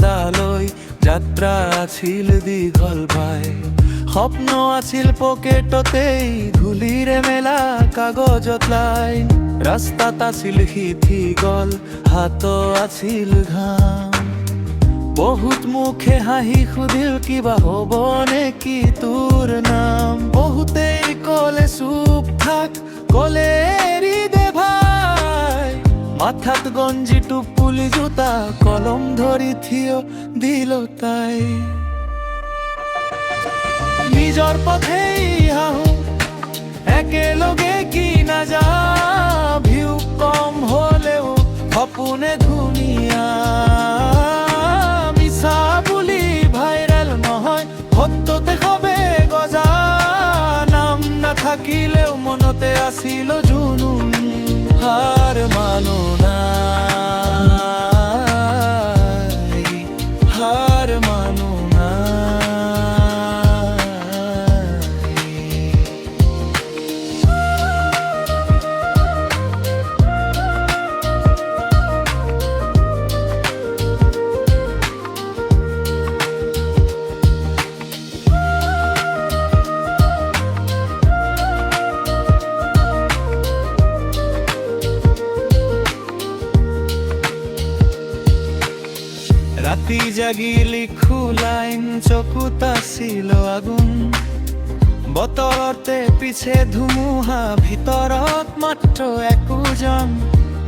চাঁদালৈ যাত্ৰা আছিল দীঘল পাই স্বপ্ন আছিল পকেটতেই ধূলিৰে মেলা কাগজত লাইন ৰাস্তাত আছিল সিঠি গল হাত আছিল ঘাম। বহুত মুখে হাঁহি সুধিল কিবা হ'ব নে কি তোৰ নাম মাথাত গঞ্জি টুপুলি জোতা, কলম ধৰি থিয় দিল তাই। নিজৰ পথেই আহো একেলগে কি নাযা ভিউ কম হলেও সপোনে ধুনীয়া। মিছা বুলি ভাইৰেল নহয়, সত্যতে সবে গজা। নাম নাথাকিলেও মনতে আছিল জুনুন হাৰ ৰাতি জাগি লিখো লাইন চকুত আছিল আগুন বতৰতে পিছে ধুমুহা ভিতৰত মাত্ৰ একোজন।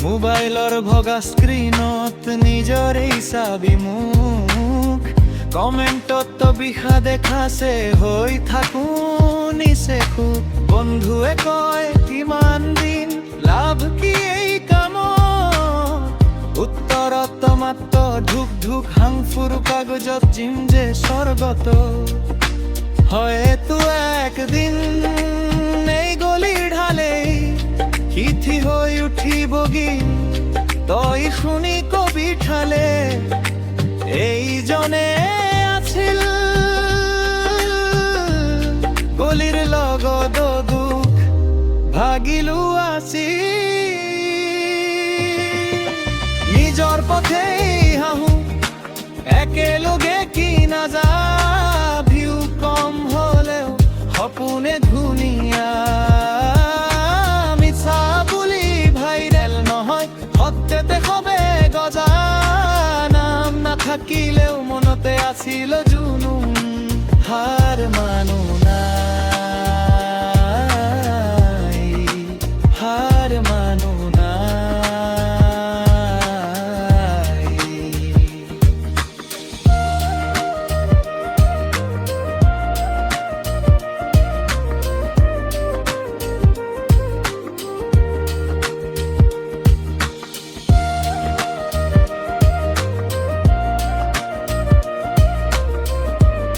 মোবাইলৰ ভগা স্ক্ৰীণত নিজৰেই চাবি মুখ। কমেণ্টত বিষা দেখাছে হৈ থাকো নিচে খুব। বন্ধুৱে কয়, কিমান দিন, লাভ কি ঢুক ঢুক হাংফুৰ কাগজত জিম যে স্বৰ্গত হয়তো একদিন এই গলিৰ ঢালেই সিঠি হৈ উঠিবগি তই শুনি কবি ঠালে এইজনে আছিল গলিৰ লগত দুখ, ভাগিলো আছিল নিজৰ পথেই একেলগে কি নাযা ভিউ কম হলেও হপুনে ধুনীয়া মিছা বুলি ভাইৰেল নহয়, সত্যতে হবে গজা। নাম নাথাকিলেও মনতে আছিল জুনুম হাৰ মানুহ।